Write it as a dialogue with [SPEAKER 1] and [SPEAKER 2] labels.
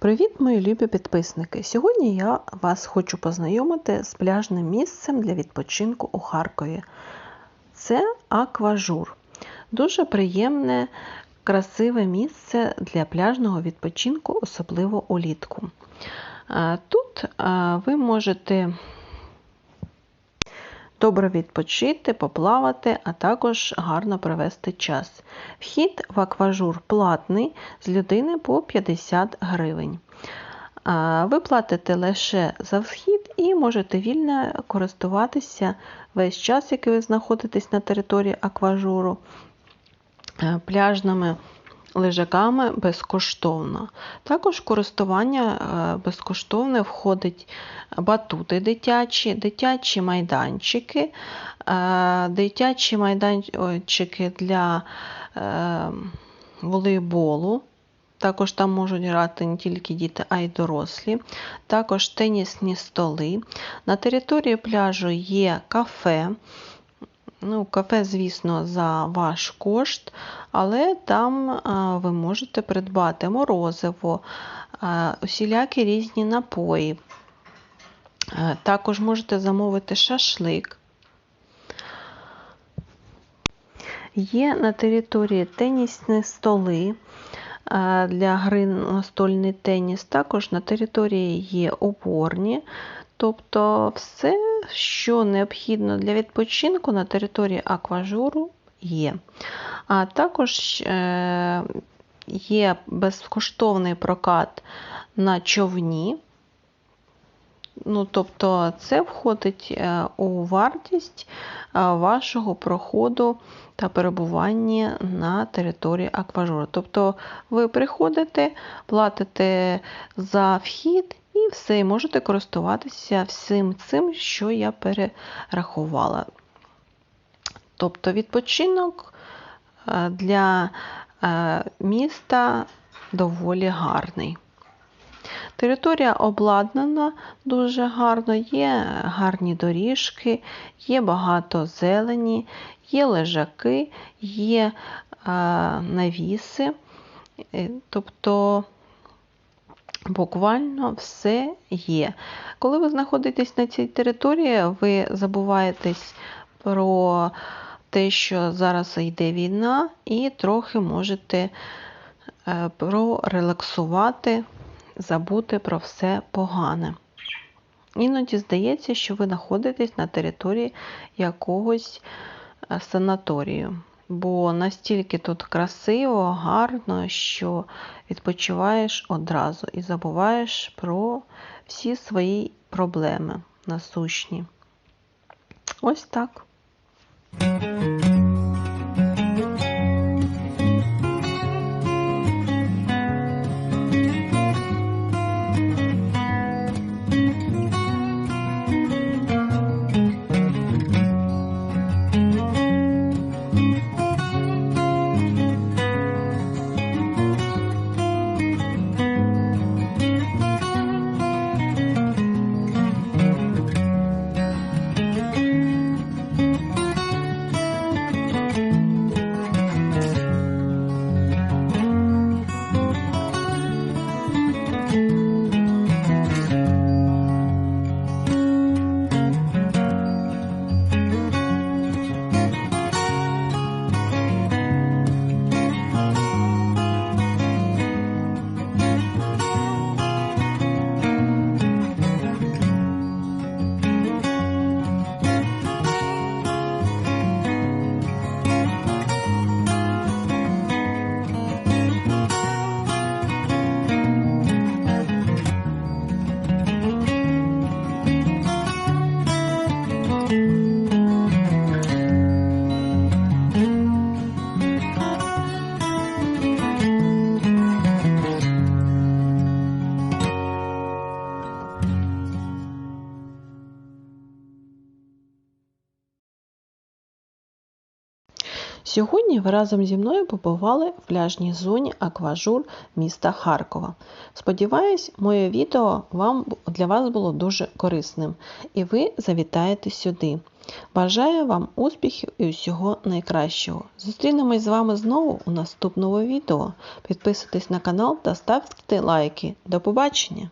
[SPEAKER 1] Привіт, мої любі підписники! Сьогодні я вас хочу познайомити з пляжним місцем для відпочинку у Харкові. Це Акважур. Дуже приємне, красиве місце для пляжного відпочинку, особливо улітку. Е, Тут е, ви можете добре відпочити, поплавати, а також гарно провести час. Вхід в акважур платний з людини по 50 гривень. Ви платите лише за вхід і можете вільно користуватися весь час, який ви знаходитесь на території акважуру, е, пляжними лежаками безкоштовно. Також користування е, безкоштовне входить батути дитячі, дитячі майданчики, е, дитячі майданчики для е, волейболу. Також там можуть грати не тільки діти, а й дорослі. Також тенісні столи. На території пляжу є кафе. Ну, Кафе, звісно, за ваш кошт, але там ви можете придбати морозиво, усілякі різні напої. Також можете замовити шашлик. Є на території тенісні столи для гри на стольний теніс. Також на території є опорні. Тобто все, що необхідно для відпочинку на території акважуру є. А також е, є безкоштовний прокат на човні. Ну, Тобто це входить е, у вартість е, вашого проходу та перебування на території акважуру. Тобто ви приходите, платите за вхід все, і можете користуватися всім цим, що я перерахувала. Тобто відпочинок е, для міста доволі гарний. Територія обладнана дуже гарно, є гарні доріжки, є багато зелені, є лежаки, є навіси. Е, тобто буквально все є. Коли ви знаходитесь на цій території, ви забуваєтесь про те, що зараз йде війна, і трохи можете е, прорелаксувати забути про все погане. Іноді здається, що ви знаходитесь на території якогось е, санаторію. Бо настільки тут красиво, гарно, що відпочиваєш одразу і забуваєш про всі свої проблеми насущні. Ось так. Сьогодні ви разом зі мною побували в пляжній зоні Акважур міста Харкова. Сподіваюсь, моє відео вам, для вас було дуже корисним і ви завітаєте сюди. Бажаю вам успіхів і усього найкращого. Зустрінемось з вами знову у наступному відео. Підписуйтесь на канал та ставте лайки. До побачення!